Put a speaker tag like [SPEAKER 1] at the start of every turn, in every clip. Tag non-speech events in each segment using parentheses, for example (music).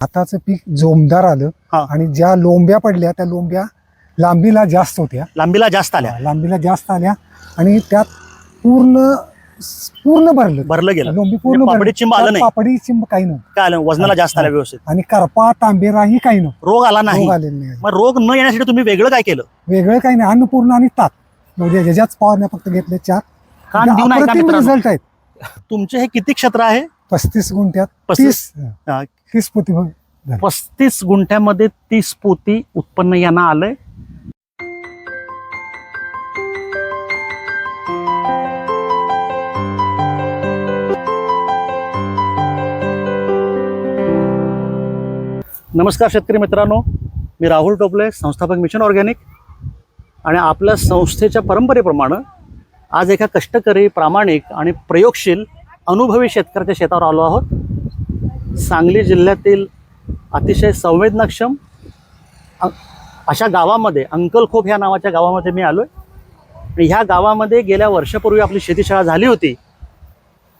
[SPEAKER 1] भाताचं पीक जोमदार आलं
[SPEAKER 2] हा.
[SPEAKER 1] आणि ज्या लोंब्या पडल्या त्या लोंब्या लांबीला जास्त होत्या.
[SPEAKER 2] लांबीला जास्त आल्या.
[SPEAKER 1] लांबीला जास्त आल्या आणि त्यात पूर्ण पूर्ण भरलं.
[SPEAKER 2] भरलं गेलं.
[SPEAKER 1] लोंबी पूर्ण
[SPEAKER 2] म्हणजे पापडी
[SPEAKER 1] भरली.
[SPEAKER 2] चिंब आलं
[SPEAKER 1] त्यात
[SPEAKER 2] नाही.
[SPEAKER 1] पापडी चिंब काही नव्हतं.
[SPEAKER 2] काय आलं? वजनाला जास्त आल्या व्यवस्थित.
[SPEAKER 1] आणि करपा तांबेराही काही नव्हतं.
[SPEAKER 2] रोग आला नाही.
[SPEAKER 1] रोग आलेले नाही.
[SPEAKER 2] मग रोग न येण्यासाठी तुम्ही वेगळं काय केलं?
[SPEAKER 1] वेगळं काही नाही. अन्नपूर्ण आणि तात म्हणजे ज्याच्याच फवारण्या फक्त घेतले चार.
[SPEAKER 2] कान मित्रांनो?
[SPEAKER 1] रिझल्ट आहेत.
[SPEAKER 2] तुमचे हे किती क्षेत्र आहे?
[SPEAKER 1] पस्तीस गुंठ्यात.
[SPEAKER 2] पस्तीस?
[SPEAKER 1] तीस.
[SPEAKER 2] हा.
[SPEAKER 1] तीस पोती
[SPEAKER 2] पस्तीस गुंठ्यामध्ये तीस पोती उत्पन्न यांना आलंय. नमस्कार शेतकरी मित्रांनो. मी राहुल टोपले संस्थापक मिशन ऑर्गॅनिक. आणि आपल्या संस्थेच्या परंपरेप्रमाणे आज एका कष्टकरी प्रामाणिक आणि प्रयोगशील अनुभवी शेतकऱ्याच्या शेतावर आलो आहोत. सांगली जिल्ह्यातील अतिशय संवेदनाक्षम अशा गावामध्ये अंकलखोप ह्या नावाच्या गावामध्ये मी आलो आहे आणि ह्या गावामध्ये गेल्या वर्षापूर्वी आपली शेतीशाळा झाली होती.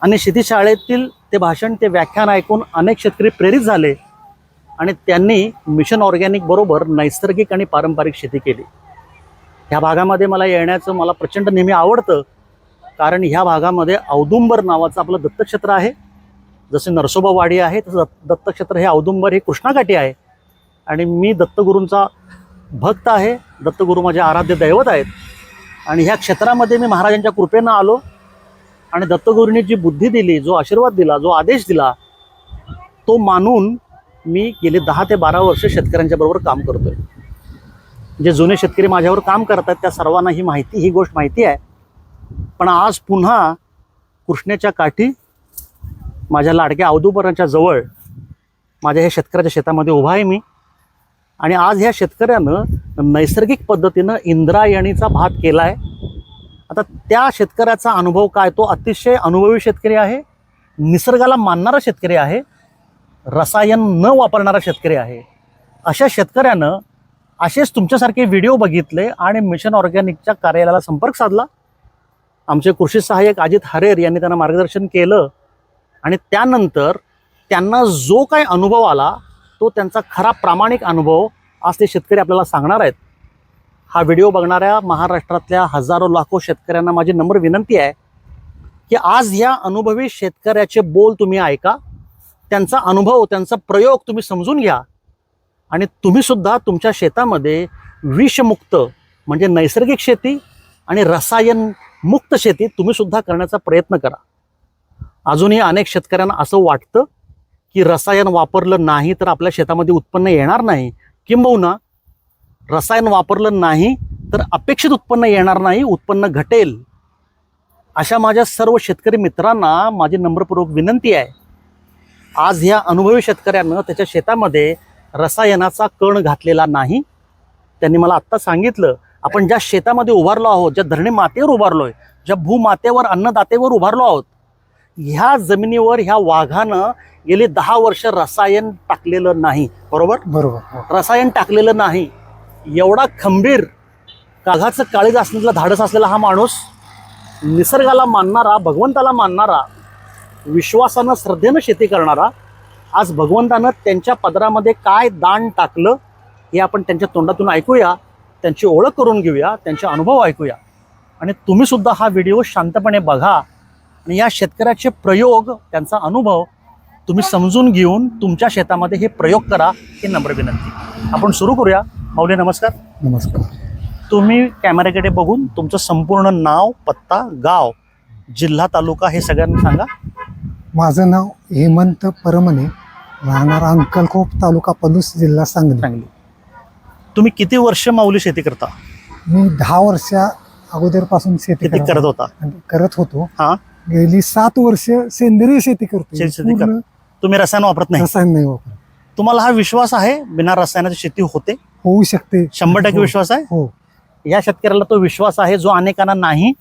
[SPEAKER 2] आणि शेतीशाळेतील ते भाषण ते व्याख्यान ऐकून अनेक शेतकरी प्रेरित झाले. आणि त्यांनी मिशन ऑर्गॅनिक बरोबर नैसर्गिक आणि पारंपरिक शेती केली. ह्या भागामध्ये मला येण्याचं मला प्रचंड नेहमी आवडतं. कारण ह्या भागामध्ये औदुंबर नावाचं आपलं दत्तक्षेत्र आहे. जसे नरसोबा वाडी आहे तसं दत्त दत्तक्षेत्र हे औदुंबर हे कृष्णाकाठी आहे. आणि मी दत्तगुरूंचा भक्त आहे. दत्तगुरू माझे आराध्य दैवत आहेत. आणि ह्या क्षेत्रामध्ये मी महाराजांच्या कृपेनं आलो. आणि दत्तगुरूंनी जी बुद्धी दिली जो आशीर्वाद दिला जो आदेश दिला तो मानून मी गेले दहा ते बारा वर्ष शेतकऱ्यांच्या बरोबर काम करतोय. जे जुने शेतकरी माझ्यावर काम करतात त्या सर्वांना ही माहिती ही गोष्ट माहिती आहे. पण आज पुन्हा कृष्णेच्या काठी माझ्या लाडक्या अवधूपरांच्या जवळ माझ्या ह्या शेतकऱ्याच्या शेतामध्ये उभा आहे मी. आणि आज ह्या शेतकऱ्यानं नैसर्गिक पद्धतीनं इंद्रायणीचा भात केला आहे आता त्या शेतकऱ्याचा अनुभव काय? तो अतिशय अनुभवी शेतकरी आहे. निसर्गाला मानणारा शेतकरी आहे. रसायन न वापरणारा शेतकरी आहे. अशा शेतकऱ्यानं असेच तुमच्यासारखे व्हिडिओ बघितले आणि मिशन ऑर्गॅनिकच्या कार्यालयाला संपर्क साधला. आमचे कृषी सहाय्यक अजित हरेर यांनी त्यांना मार्गदर्शन केलं. आणि त्यानंतर त्यांना जो काही अनुभव आला तो त्यांचा खरा प्रामाणिक अनुभव आज ते शेतकरी आपल्याला सांगणार आहेत. हा व्हिडिओ बघणाऱ्या महाराष्ट्रातल्या हजारो लाखो शेतकऱ्यांना माझी नम्र विनंती आहे की आज ह्या अनुभवी शेतकऱ्याचे बोल तुम्ही ऐका त्यांचा अनुभव त्यांचा प्रयोग तुम्ही समजून घ्या आणि तुम्हीसुद्धा तुमच्या शेतामध्ये विषमुक्त म्हणजे नैसर्गिक शेती आणि रसायनमुक्त शेती तुम्हीसुद्धा करण्याचा प्रयत्न करा. अजूनही अनेक शेतकऱ्यांना असं वाटतं की रसायन वापरलं नाही तर आपल्या शेतामध्ये उत्पन्न येणार नाही. किंबहुना रसायन वापरलं नाही तर अपेक्षित उत्पन्न येणार नाही उत्पन्न घटेल. अशा माझ्या सर्व शेतकरी मित्रांना माझी नम्रपूर्वक विनंती आहे. आज ह्या अनुभवी शेतकऱ्यानं त्याच्या शेतामध्ये रसायनाचा कण घातलेला नाही. त्यांनी मला आत्ता सांगितलं आपण ज्या शेतामध्ये उभारलो आहोत ज्या धरणी मातेवर उभारलो आहे ज्या भूमातेवर अन्नदातेवर उभारलो आहोत ह्या जमिनीवर ह्या वाघानं गेली दहा वर्ष रसायन टाकलेलं नाही बरोबर?
[SPEAKER 1] बरोबर हो.
[SPEAKER 2] रसायन टाकलेलं नाही. एवढा खंबीर काघाचं काळीज असलेला धाडस असलेला हा माणूस निसर्गाला मानणारा भगवंताला मानणारा विश्वासानं श्रद्धेनं शेती करणारा आज भगवंतानं त्यांच्या पदरामध्ये काय दान टाकलं हे आपण त्यांच्या तोंडातून ऐकूया त्यांची ओळख करून घेऊया त्यांचे अनुभव ऐकूया. आणि तुम्ही सुद्धा हा व्हिडिओ शांतपणे बघा आणि या शेतकऱ्याचे प्रयोग त्यांचा अनुभव तुम्ही समजून घेऊन तुमच्या शेतामध्ये हे प्रयोग करा ही नम्र विनंती. आपण सुरू करूया. माऊली नमस्कार.
[SPEAKER 1] नमस्कार.
[SPEAKER 2] तुम्ही कॅमेऱ्याकडे बघून तुमचं संपूर्ण नाव पत्ता गाव जिल्हा तालुका हे सगळ्यांना सांगा.
[SPEAKER 1] माझं नाव हेमंत परमने राहणार अंकलखोप तालुका पलूस जिल्हा सांगली.
[SPEAKER 2] चांगली तुम्ही किती वर्ष माऊली शेती करता?
[SPEAKER 1] मी दहा वर्षा अगोदरपासून शेती करत
[SPEAKER 2] होता.
[SPEAKER 1] करत होतो.
[SPEAKER 2] हा.
[SPEAKER 1] गेली सात वर्ष सेंद्रिय शेती करतो
[SPEAKER 2] शेती- शेती
[SPEAKER 1] पूर्ण
[SPEAKER 2] तुम्ही रसायन वापरत नाही?
[SPEAKER 1] रसायन नाही वापरत.
[SPEAKER 2] तुम्हाला हा विश्वास आहे? बिना रसायनाची शेती होते?
[SPEAKER 1] होऊ शकते.
[SPEAKER 2] शंभर टक्के
[SPEAKER 1] हो.
[SPEAKER 2] विश्वास आहे?
[SPEAKER 1] हो.
[SPEAKER 2] या शेतकऱ्याला तो विश्वास आहे जो अनेकांना नाही.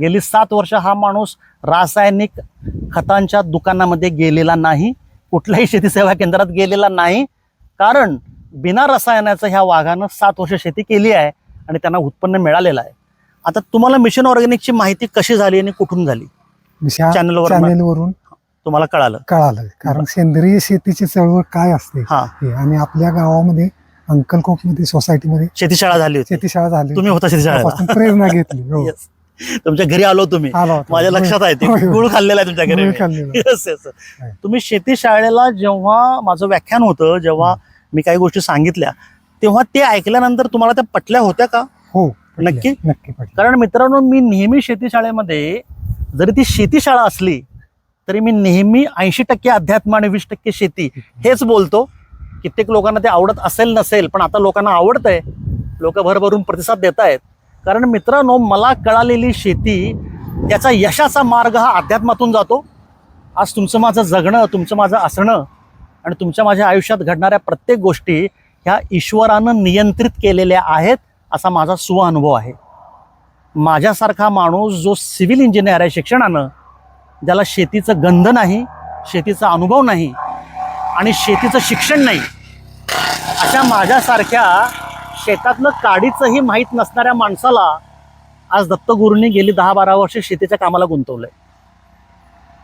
[SPEAKER 2] गेली सात वर्ष हा माणूस रासायनिक खतांच्या दुकानामध्ये गेलेला नाही कुठल्याही शेती सेवा केंद्रात गेलेला नाही. कारण बिना रसायनाचं ह्या वाघानं सात वर्ष शेती केली आहे आणि त्यांना उत्पन्न मिळालेलं आहे. आता तुम्हाला मिशन ऑर्गॅनिकची माहिती कशी झाली आणि कुठून झाली?
[SPEAKER 1] ह्या
[SPEAKER 2] चॅनलवर
[SPEAKER 1] चॅनेलवरून
[SPEAKER 2] तुम्हाला कळालं.
[SPEAKER 1] कळालं. कारण सेंद्रिय शेतीची चळवळ काय असते?
[SPEAKER 2] हा.
[SPEAKER 1] हे आणि आपल्या गावामध्ये अंकलकोपमध्ये सोसायटीमध्ये
[SPEAKER 2] शेतीशाळा झाली होती.
[SPEAKER 1] शेतीशाळा झाली
[SPEAKER 2] तुम्ही होता
[SPEAKER 1] त्यापासून प्रेरणा घेतली हो.
[SPEAKER 2] तुमच्या घरी आलो तुम्ही
[SPEAKER 1] आला होता.
[SPEAKER 2] माझ्या लक्षात आहे ते.
[SPEAKER 1] होय, होय.
[SPEAKER 2] गुळ खाल्लेला आहे तुमच्या घरी.
[SPEAKER 1] गुळ. खाल्लेला. आहे.
[SPEAKER 2] तुम्ही शेती शाळेला जेव्हा माझं व्याख्यान होतं जेव्हा मी काही गोष्टी सांगितल्या तेव्हा ते ऐकल्यानंतर तुम्हाला त्या पटल्या होत्या का?
[SPEAKER 1] हो
[SPEAKER 2] नक्की?
[SPEAKER 1] नक्की पटलं
[SPEAKER 2] कारण मित्रांनो मी नेहमी शेती शाळेमध्ये जरी ती शेती शाळा असली तरी मी नेहमी ऐंशी टक्के अध्यात्म आणि वीस टक्के शेती हेच बोलतो. कित्येक लोकांना ते आवडत असेल नसेल पण आता लोकांना आवडतंय. लोक भरभरून प्रतिसाद देत आहेत कारण मित्रांनो मला कळालेली शेती त्याचा यशाचा मार्ग हा अध्यात्मातून जातो. आज तुमचं माझं जगणं तुमचं माझं असणं आणि तुमच्या माझ्या आयुष्यात घडणाऱ्या प्रत्येक गोष्टी ह्या ईश्वरानं नियंत्रित केलेल्या आहेत असा माझा सुअनुभव आहे. माझ्यासारखा माणूस जो सिव्हिल इंजिनियर आहे शिक्षणानं ज्याला शेतीचं गंध नाही शेतीचा अनुभव नाही आणि शेतीचं शिक्षण नाही अशा माझ्यासारख्या शेतातलं काडीचंही माहीत नसणाऱ्या माणसाला आज दत्तगुरूंनी गेली दहा बारा वर्ष शेतीच्या कामाला गुंतवलंय.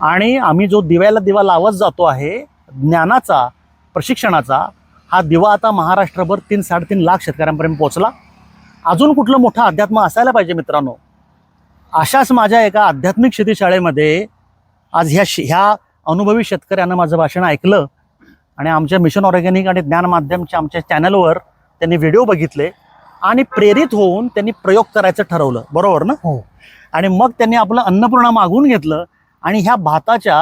[SPEAKER 2] आणि आम्ही जो दिव्याला दिवा लावत जातो आहे ज्ञानाचा प्रशिक्षणाचा हा दिवा आता महाराष्ट्रभर तीन साडेतीन लाख शेतकऱ्यांपर्यंत पोहोचला. अजून कुठलं मोठं अध्यात्म असायला पाहिजे मित्रांनो? अशाच माझ्या एका आध्यात्मिक शेतीशाळेमध्ये आज ह्या शे- ह्या अनुभवी शेतकऱ्यानं माझं भाषण ऐकलं आणि आमच्या मिशन ऑर्गॅनिक आणि ज्ञान माध्यमच्या आमच्या चॅनलवर त्यांनी व्हिडिओ बघितले आणि प्रेरित होऊन त्यांनी प्रयोग करायचं ठरवलं. बरोबर ना?
[SPEAKER 1] हो.
[SPEAKER 2] आणि मग त्यांनी आपलं अन्नपूर्णा मागून घेतलं आणि ह्या भाताच्या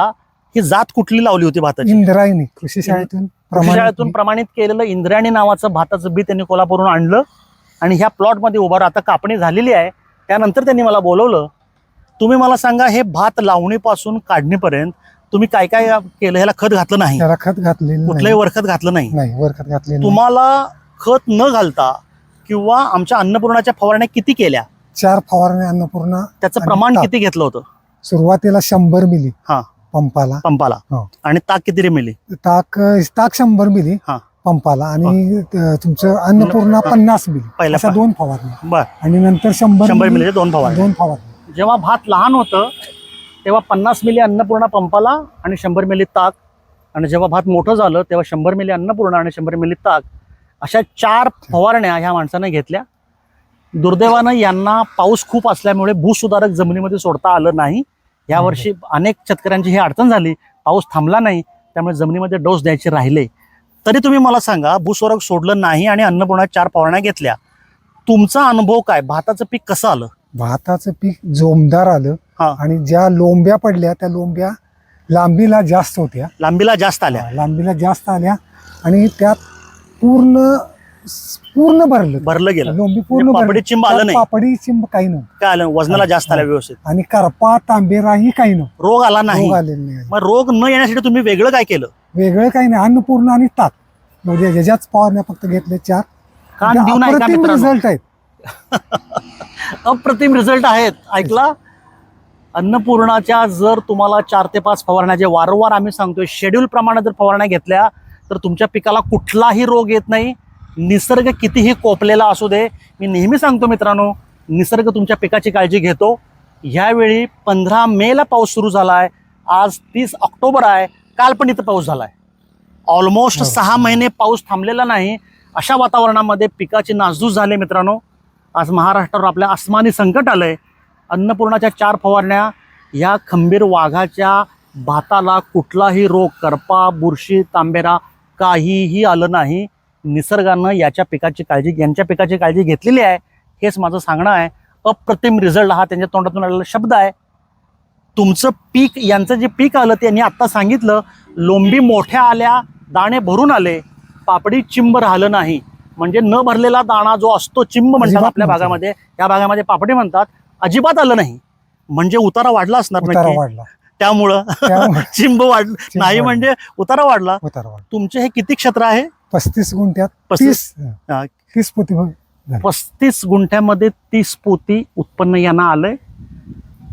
[SPEAKER 2] ही जात कुठली लावली होती भाताची?
[SPEAKER 1] इंद्रायणी कृषी शाळेतून प्रमाणित
[SPEAKER 2] शाळेतून प्रमाणित. केलेलं इंद्रायणी नावाचं भाताचं बी त्यांनी कोल्हापूरून आणलं. आणि ह्या प्लॉटमध्ये उभं राहून आता कापणी झालेली आहे त्यानंतर त्यांनी मला बोलवलं तुम्ही मला सांगा हे भात लावणीपासून काढणीपर्यंत तुम्ही काय काय केलं ह्याला खत घातलं नाही
[SPEAKER 1] त्याला खत घातलेलं
[SPEAKER 2] कुठलंही. वरखत घातलं नाही
[SPEAKER 1] नाही वर खत घातलेलं नाही.
[SPEAKER 2] तुम्हाला खत न घालता किंवा आमच्या अन्नपूर्णाच्या फवारण्या किती केल्या
[SPEAKER 1] चार फवारण्या अन्नपूर्णा
[SPEAKER 2] त्याचं
[SPEAKER 1] आणि
[SPEAKER 2] प्रमाण
[SPEAKER 1] ताक.
[SPEAKER 2] किती घेतलं होतं
[SPEAKER 1] सुरुवातीला शंभर मिली
[SPEAKER 2] हा.
[SPEAKER 1] पंपाला
[SPEAKER 2] पंपाला
[SPEAKER 1] हो.
[SPEAKER 2] आणि ताक किती रे मिली
[SPEAKER 1] ताक ताक शंभर मिली
[SPEAKER 2] हा.
[SPEAKER 1] पंपाला आणि त- तुमचं अन्नपूर्णा. पन्नास मिली
[SPEAKER 2] पहिल्या
[SPEAKER 1] अशा दोन फवारण्या.
[SPEAKER 2] बर.
[SPEAKER 1] आणि नंतर शंभर
[SPEAKER 2] शंभर
[SPEAKER 1] मिली
[SPEAKER 2] दोन फवारण्या.
[SPEAKER 1] दोन फवारण्या.
[SPEAKER 2] जेव्हा भात लहान होतं तेव्हा पन्नास मिली अन्नपूर्णा पंपाला आणि शंभर मिली ताक. आणि जेव्हा भात मोठं झालं तेव्हा शंभर मिली अन्नपूर्णा आणि शंभर मिली ताक. अशा चार फवारण्या ह्या माणसाने घेतल्या. दुर्दैवानं यांना पाऊस खूप असल्यामुळे भूसुधारक जमिनीमध्ये सोडता आलं नाही. यावर्षी अनेक शेतकऱ्यांची ही अडचण झाली. पाऊस थांबला नाही त्यामुळे जमिनीमध्ये डोस द्यायचे राहिले. तरी तुम्ही मला सांगा भूस्वरक सोडलं नाही आणि अन्नपूर्णा चार फवारण्या घेतल्या. तुमचा अनुभव काय? भाताचं पीक कसं आलं?
[SPEAKER 1] भाताचं पीक जोमदार आलं.
[SPEAKER 2] हा.
[SPEAKER 1] आणि ज्या लोंब्या पडल्या त्या लोंब्या लांबीला जास्त होत्या.
[SPEAKER 2] लांबीला जास्त आल्या.
[SPEAKER 1] लांबीला जास्त आल्या. आणि त्यात पूर्ण पूर्ण भरलं.
[SPEAKER 2] भरलं गेलं.
[SPEAKER 1] लोंबी पूर्ण
[SPEAKER 2] म्हणजे
[SPEAKER 1] भरली.
[SPEAKER 2] पापडी चिंब आलं
[SPEAKER 1] त्यात
[SPEAKER 2] नाही.
[SPEAKER 1] पापडी चिंब काही नव्हतं.
[SPEAKER 2] काय आलं? वजनाला जास्त आलं व्यवस्थित.
[SPEAKER 1] आणि करपा तांबेराही काही नव्हतं.
[SPEAKER 2] रोग आला नाही.
[SPEAKER 1] रोग आलेले नाही.
[SPEAKER 2] मग रोग न येण्यासाठी तुम्ही वेगळं काय केलं?
[SPEAKER 1] वेगळं काही नाही. अन्नपूर्ण आणि ताक म्हणजे ह्याच्याच फवारण्या फक्त घेतले चार.
[SPEAKER 2] कान का मित्रांनो?
[SPEAKER 1] रिझल्ट आहेत. (laughs)
[SPEAKER 2] अप्रतिम रिझल्ट आहेत. ऐकला? अन्नपूर्णाच्या जर तुम्हाला चार ते पाच फवारण्या जे वारंवार आम्ही सांगतोय शेड्यूल प्रमाणे जर फवारण्या घेतल्या तर तुमच्या पिकाला कुठलाही रोग येत नाही. निसर्ग कितीही कोपलेला असू दे मी नेहमी सांगतो मित्रांनो निसर्ग तुमच्या पिकाची काळजी घेतो. ह्यावेळी पंधरा मेला पाऊस सुरू झाला आहे आज तीस ऑक्टोबर आहे. काल पण इथं पाऊस झाला आहे ऑलमोस्ट
[SPEAKER 1] हो.
[SPEAKER 2] सहा महिने पाऊस थांबलेला नाही. अशा वातावरणामध्ये पिकाची नासधूस झाली मित्रांनो. आज महाराष्ट्रावर आपल्या आसमानी संकट आलंय. अन्नपूर्णाच्या चार फवारण्या या खंबीर वाघाच्या भाताला कुठलाही रोग करपा बुरशी तांबेरा काहीही आलं नाही. निसर्गानं याच्या पिकाची काळजी यांच्या पिकाची काळजी घेतलेली आहे. हेच माझं सांगणं आहे. अप्रतिम रिझल्ट हा त्यांच्या तोंडातून आलेला शब्द आहे. तुमचं पीक यांचं जे पीक आलं त्यांनी आत्ता सांगितलं लोंबी मोठ्या आल्या दाणे भरून आले पापडी चिंब राहिलं नाही. म्हणजे न भरलेला दाणा जो असतो चिंब म्हणतात आपल्या. भागामध्ये. या भागामध्ये पापडी म्हणतात. अजिबात आलं नाही. म्हणजे उतारा वाढला असणार
[SPEAKER 1] वाढला.
[SPEAKER 2] त्यामुळं (laughs) चिंब वाढ नाही. म्हणजे उतारा वाढला. तुमचे हे किती क्षेत्र आहे?
[SPEAKER 1] पस्तीस गुंठ्यात
[SPEAKER 2] पस्तीस.
[SPEAKER 1] तीस पोती.
[SPEAKER 2] पस्तीस गुंठ्यामध्ये तीस पोती उत्पन्न यांना आलंय.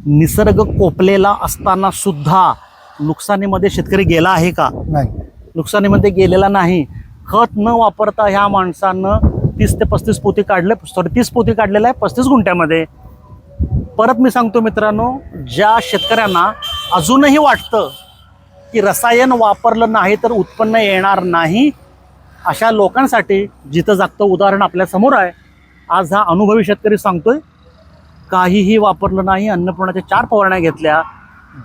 [SPEAKER 2] निसर्ग कोपलेला असताना सुद्धा नुकसानीमध्ये शेतकरी गेला आहे का?
[SPEAKER 1] नाही.
[SPEAKER 2] नुकसानीमध्ये गेलेला नाही. खत न वापरता ह्या माणसानं तीस ते पस्तीस पोती काढले सॉरी तीस पोती काढलेलं आहे पस्तीस गुंठ्यामध्ये. परत मी सांगतो मित्रांनो ज्या शेतकऱ्यांना अजूनही वाटतं की रसायन वापरलं नाही तर उत्पन्न येणार नाही अशा लोकांसाठी जिथं जागतं उदाहरण आपल्यासमोर आहे आज हा अनुभवी शेतकरी सांगतोय काहीही वापरलं नाही अन्नपूर्णाच्या चार फवारण्या घेतल्या.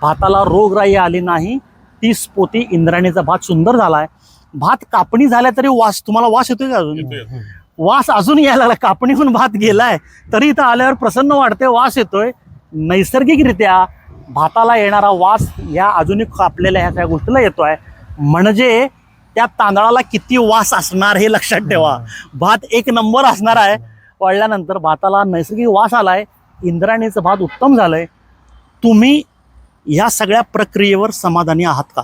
[SPEAKER 2] भाताला रोगराई आली नाही. तीस पोती इंद्राणीचा भात सुंदर झालाय. भात कापणी झाल्या तरी वास तुम्हाला वास येतोय का अजून? वास अजून यायला लागला. कापणीहून भात गेलाय. तरी इथं आल्यावर प्रसन्न वाटते वास येतोय. नैसर्गिकरित्या भाताला येणारा वास या अजूनही कापलेल्या ह्या सगळ्या गोष्टीला येतोय. म्हणजे त्या तांदळाला किती वास असणार हे लक्षात ठेवा. भात एक नंबर असणार आहे. वाढल्यानंतर भाताला नैसर्गिक वास आलाय. इंद्राणीचं भात उत्तम झालंय. तुम्ही ह्या सगळ्या प्रक्रियेवर समाधानी आहात का?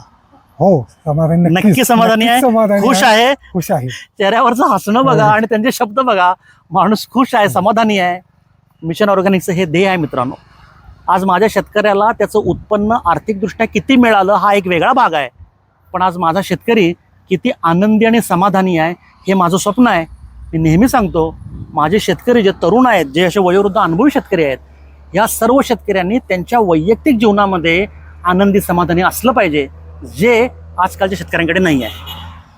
[SPEAKER 1] हो समाधानी
[SPEAKER 2] नक्की समाधानी आहे? खुश आहे?
[SPEAKER 1] खुश आहे.
[SPEAKER 2] चेहऱ्यावरचं हसणं बघा आणि त्यांचे शब्द बघा. माणूस खुश आहे समाधानी आहे. मिशन ऑर्गॅनिकचं हे ध्येय आहे मित्रांनो. आज माझ्या शेतकऱ्याला त्याचं उत्पन्न आर्थिकदृष्ट्या किती मिळालं हा एक वेगळा भाग आहे. पण आज माझा शेतकरी किती आनंदी आणि समाधानी आहे हे माझं स्वप्न आहे. मी नेहमी सांगतो माझे शेतकरी जे तरुण आहेत जे असे वयोवृद्ध अनुभवी शेतकरी आहेत या सर्व शेतकऱ्यांनी त्यांच्या वैयक्तिक जीवनामध्ये आनंदी समाधानी असलं पाहिजे जे आजकालच्या शेतकऱ्यांकडे नाही आहे.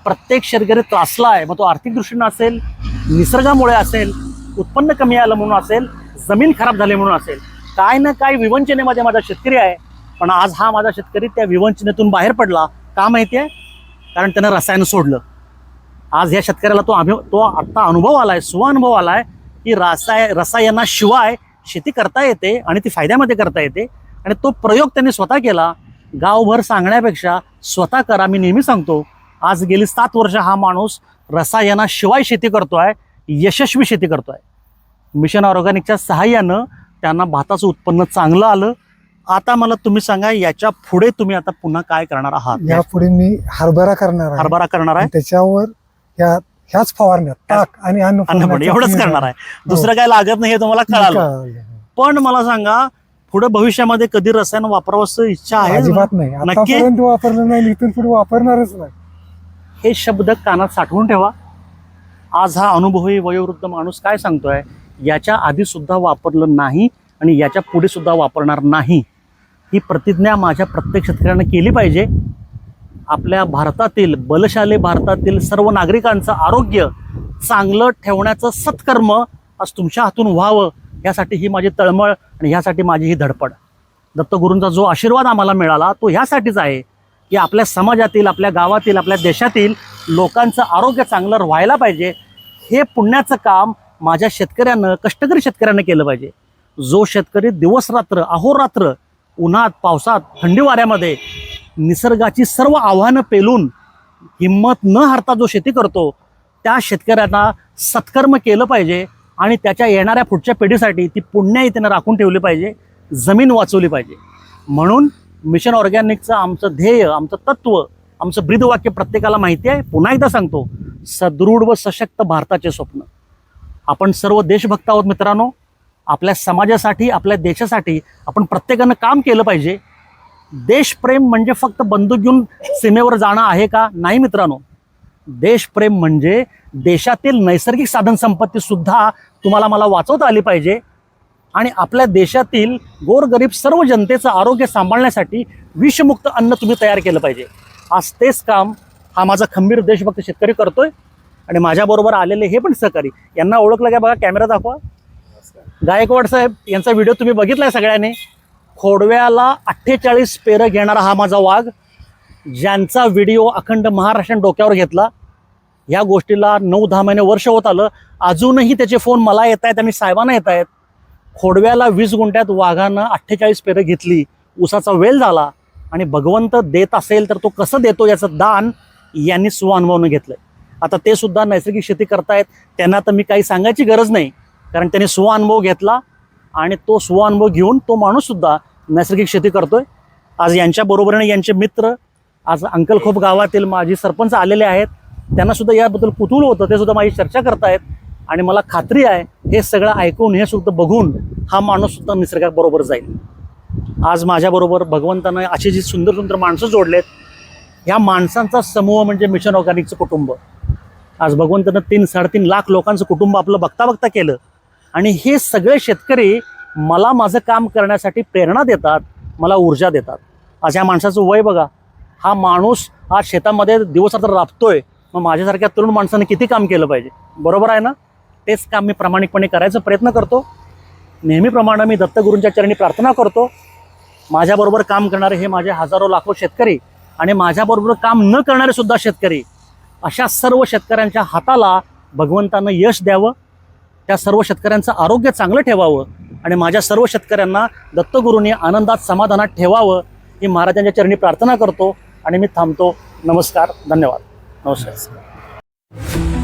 [SPEAKER 2] प्रत्येक शेतकरी त्रासला आहे मग तो आर्थिक दृष्टीनं असेल निसर्गामुळे असेल उत्पन्न कमी आलं म्हणून असेल जमीन खराब झाली म्हणून असेल काय ना काय विवंचनेमध्ये माझा शेतकरी आहे पण आज हा माझा शेतकरी त्या विवंचनेतून बाहेर पडला का माहिती आहे? कारण त्यानं रसायन सोडलं. आज या शेतकऱ्याला तो अभि तो आत्ता अनुभव आलाय सुअनुभव आलाय की रसाय रसायनाशिवाय शेती करता येते आणि ती फायद्यामध्ये करता येते. आणि तो प्रयोग त्यांनी स्वतः केला. गावभर सांगण्यापेक्षा स्वतः करा मी नेहमी सांगतो. आज गेली सात वर्ष हा माणूस रसायनाशिवाय शेती करतोय यशस्वी शेती करतोय. मिशन ऑर्गॅनिकच्या सहाय्यानं त्यांना भाताचं उत्पन्न चांगलं आलं. आता मला तुम्ही सांगा याच्यापुढे तुम्ही आता पुन्हा काय करणार आहात?
[SPEAKER 1] यापुढे मी हरभरा करणार आहे.
[SPEAKER 2] हरभरा करणार आहे?
[SPEAKER 1] त्याच्यावर या ह्याच फवारण्यात ताक आणि अन्न
[SPEAKER 2] पण एवढंच करणार आहे. दुसरं काय लागत नाही हे तुम्हाला कळालं. पण मला सांगा पुढे भविष्यामध्ये कधी रसायन वापरावं इच्छा आहे?
[SPEAKER 1] अजिबात नाही? आतापर्यंत वापरलं नाही इथून पुढे वापरणारच नाही.
[SPEAKER 2] हे शब्द कानात साठवून ठेवा. आज हा अनुभवी वयोवृद्ध माणूस काय सांगतोय? याच्या आधी सुद्धा वापरलं नाही आणि याच्यापुढे सुद्धा वापरणार नाही. ही प्रतिज्ञा माझ्या प्रत्येक शेतकऱ्यानं केली पाहिजे. आपल्या भारतातील बलशाली भारतातील सर्व नागरिकांचं आरोग्य चांगलं ठेवण्याचं सत्कर्म आज तुमच्या हातून व्हावं यासाठी ही माझी तळमळ आणि ह्यासाठी माझी ही धडपड. दत्तगुरूंचा जो आशीर्वाद आम्हाला मिळाला तो ह्यासाठीच आहे की आपल्या समाजातील आपल्या गावातील आपल्या देशातील लोकांचं आरोग्य चांगलं व्हायला पाहिजे. हे पुण्याचं काम माझ्या शेतकऱ्यानं कष्टकरी शेतकऱ्यानं केलं पाहिजे. जो शेतकरी दिवसरात्र अहोरात्र उन्हात पावसात थंडी वाऱ्यामध्ये निसर्गाची सर्व आव्हानं पेलून हिंमत न हरता जो शेती करतो त्या शेतकऱ्यांना सत्कर्म केलं पाहिजे आणि त्याच्या येणाऱ्या पुढच्या पिढीसाठी ती पुण्याही त्यांना राखून ठेवली पाहिजे जमीन वाचवली पाहिजे. म्हणून मिशन ऑर्गॅनिकचं आमचं ध्येय आमचं तत्व आमचं ब्रीदवाक्य प्रत्येकाला माहिती आहे. पुन्हा एकदा सांगतो सदृढ व सशक्त भारताचे स्वप्न. आपण सर्व देशभक्त आहोत मित्रांनो. आपल्या समाजासाठी आपल्या देशासाठी आपण प्रत्येकानं काम केलं पाहिजे. देशप्रेम म्हणजे फक्त बंदूक घेऊन सीमेवर जाणं आहे का? नाही मित्रांनो. देशप्रेम म्हणजे देशातील नैसर्गिक साधन संपत्ती सुद्धा तुम्हाला मला वाचवता आली पाहिजे आणि आपल्या देशातील गोरगरीब सर्व जनतेचं आरोग्य सांभाळण्यासाठी विषमुक्त अन्न तुम्ही तयार केलं पाहिजे. आज तेच काम हा माझा खंबीर देशभक्त शेतकरी करतोय आणि माझ्याबरोबर आलेले हे पण सहकारी. यांना ओळखलं का बघा? कॅमेरा दाखवा. गायकवाड साहेब यांचा व्हिडिओ तुम्ही बघितलाय सगळ्यांनी? खोडव्याला अठ्ठेचाळीस पेरं घेणारा हा माझा वाघ ज्यांचा व्हिडिओ अखंड महाराष्ट्राने डोक्यावर घेतला. या गोष्टीला नऊ दहा महिने वर्ष होत आलं. अजूनही त्याचे फोन मला येत आहेत आणि साहेबांना येत आहेत. खोडव्याला वीस गुंठ्यात वाघानं अठ्ठेचाळीस पेरं घेतली. उसाचा वेल झाला. आणि भगवंत देत असेल तर तो कसं देतो याचं दान यांनी सुअनुभवनं घेतलं आता ते सुद्धा नैसर्गिक शेती करतायत. त्यांना तर मी काही सांगायची गरज नाही. कारण त्यांनी सुअनुभव घेतला. आणि तो स्वानुभव घेऊन तो माणूससुद्धा नैसर्गिक शेती करतोय. आज यांच्या बरोबरीने यांचे मित्र आज अंकलखोप गावातील माझी सरपंच आलेले आहेत. त्यांना सुद्धा याबद्दल कुतूहल होतं ते सुद्धा माझी चर्चा करतायत. आणि मला खात्री आहे हे सगळं ऐकून हे सुद्धा बघून हा माणूससुद्धा निसर्गाबरोबर जाईल. आज माझ्याबरोबर भगवंतानं अशी जी सुंदर सुंदर माणसं जोडलेत ह्या माणसांचा समूह म्हणजे मिशन ऑर्गॅनिकचं कुटुंब. आज भगवंतानं तीन साडेतीन लाख लोकांचं कुटुंब आपलं बघता बघता केलं. आणि हे सगळे शेतकरी मला माझं काम करण्यासाठी प्रेरणा देतात मला ऊर्जा देतात. आज ह्या माणसाचं वय बघा. हा माणूस आज शेतामध्ये दिवसरात्र राबतोय. मग माझ्यासारख्या तरुण माणसाने किती काम केलं पाहिजे? बरोबर आहे ना? तेच काम मी प्रामाणिकपणे करायचा प्रयत्न करतो. नेहमीप्रमाणे मी दत्तगुरूंच्या चरणी प्रार्थना करतो. माझ्याबरोबर काम करणारे हे माझे हजारो लाखो शेतकरी आणि माझ्याबरोबर काम न करणारे सुद्धा शेतकरी. अशा सर्व शेतकऱ्यांच्या हाताला भगवंतानं यश द्यावं. त्या सर्व शेतकऱ्यांचं आरोग्य चांगलं ठेवावं आणि माझ्या सर्व शेतकऱ्यांना दत्तगुरूंनी आनंदात समाधानात ठेवावं ही महाराजांच्या चरणी प्रार्थना करतो आणि मी थांबतो. नमस्कार धन्यवाद. नमस्कार.